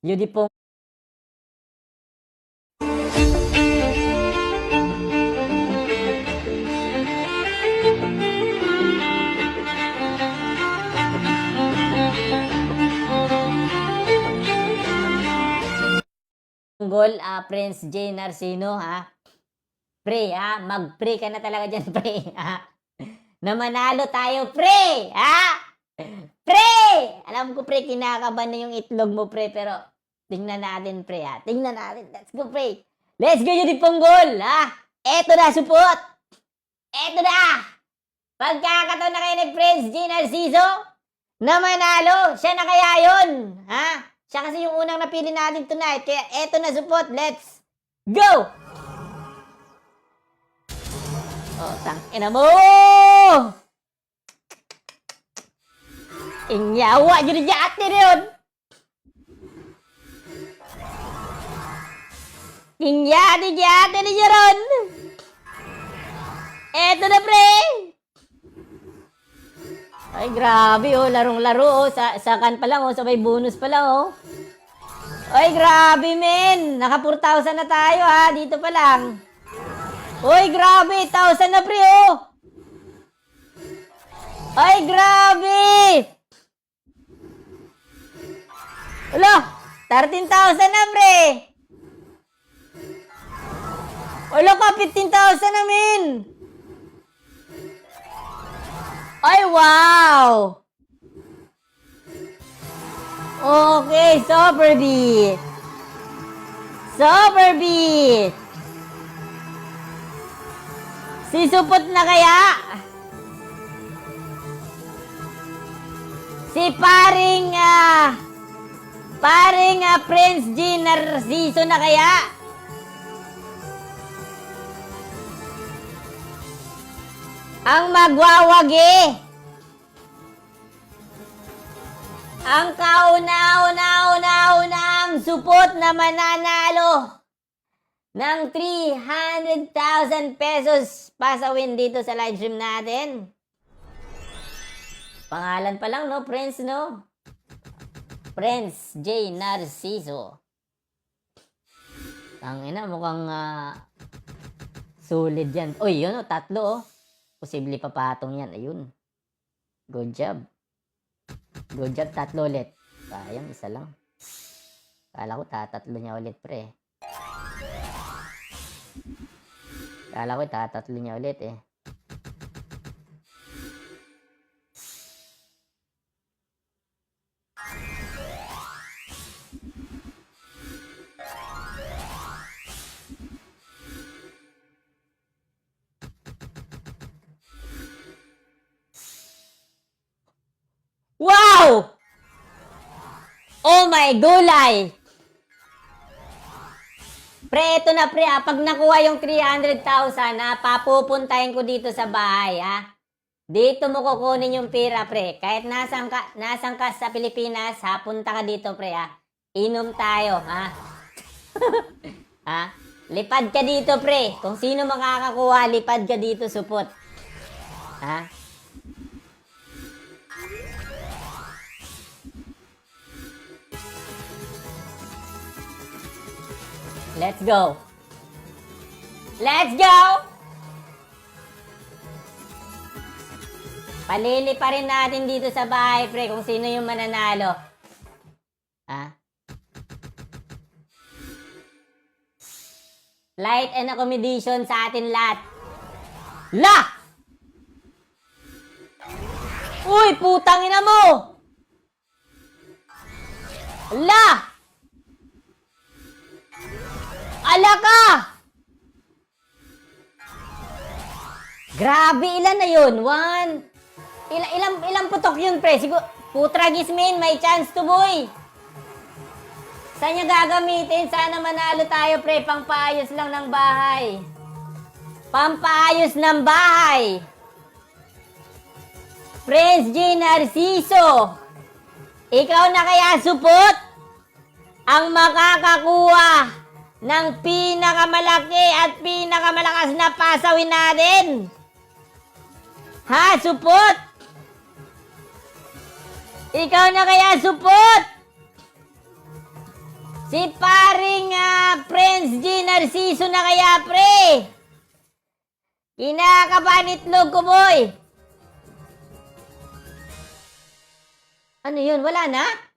Yun di po. Gol, ah, Prince J. Narcino, ha? Pre, ha? Mag-pre ka na talaga dyan, pre, ha? Na manalo tayo, pre, ha? Pre! Alam ko, pre, kinakaban na yung itlog mo, pre, pero tingnan natin, pre, ha? Tingnan natin. Let's go, pre. Let's go, yun pong goal, ha? Eto na, support! Eto na! Pagkakataon na kayo ni Prince G. Narciso na manalo, siya na kaya yun, ha? Siya kasi yung unang napili natin tonight. Kaya eto na support. Let's go! Oh, tang ina mo! Inyawa yun yung ate yun! Inyati yung ate ni Jaron! Eto na pre! Ay, grabe oh. Larong-laro oh. Sa, sa kan pa lang oh. Sa may bonus pa lang oh. Ay, grabe men. Naka 4,000 na tayo ha. Dito pa lang. Uy, grabe. 1,000 na pre oh. Ay, grabe. Ulo, 13,000 na pre. Ulo ka, 15,000 na men. Ay, wow! Okay, super beat. Super beat. Sisupot na kaya? Si paring, ah, paring ah, Prince G. Narciso na kaya? Ang magwawagi. Ang kauna-una-una-unang supot na mananalo ng 300,000 pesos pasawin dito sa live stream natin. Pangalan pa lang, no? Prince, no? Prince J. Narciso. Ang ina, mukhang ah, solid yan. Uy, yun, oh, tatlo, oh. Posible papatong yan. Ayun. Good job. Good job. Tatlo ulit. Sayang, isa lang. Kala ko tatatlo niya ulit, pre. Kala ko tatatlo niya ulit, eh. Oh my gulay! Pre, ito na pre ha. Pag nakuha yung 300,000 ha, papupuntahin ko dito sa bahay ha. Dito mo kukunin yung pera pre. Kahit nasan ka, nasan ka sa Pilipinas ha, punta ka dito pre ha. Inom tayo ha. ha? Lipad ka dito pre. Kung sino makakakuha, lipad ka dito supot. Ha? Let's go. Let's go! Palili pa rin natin dito sa bahay, pre, kung sino yung mananalo. Ha? Light and accommodation sa atin lahat. La! Uy, putang ina mo! La! Ala ka! Grabe, ilan na yun? One. Ilang, ilang, ilang putok yun, pre? Siguro, putragis main, may chance to, boy. Saan niya gagamitin? Sana manalo tayo, pre. Pangpaayos lang ng bahay. Pampaayos ng bahay. Prince G. Narciso. Ikaw na kaya supot ang makakakuha ng pinakamalaki at pinakamalakas na pasawin natin. Ha, supot? Ikaw na kaya supot? Si paring ah, Friends G Narciso na kaya, pre! Kinakabahan itlog ko, boy! Ano yun? Wala na?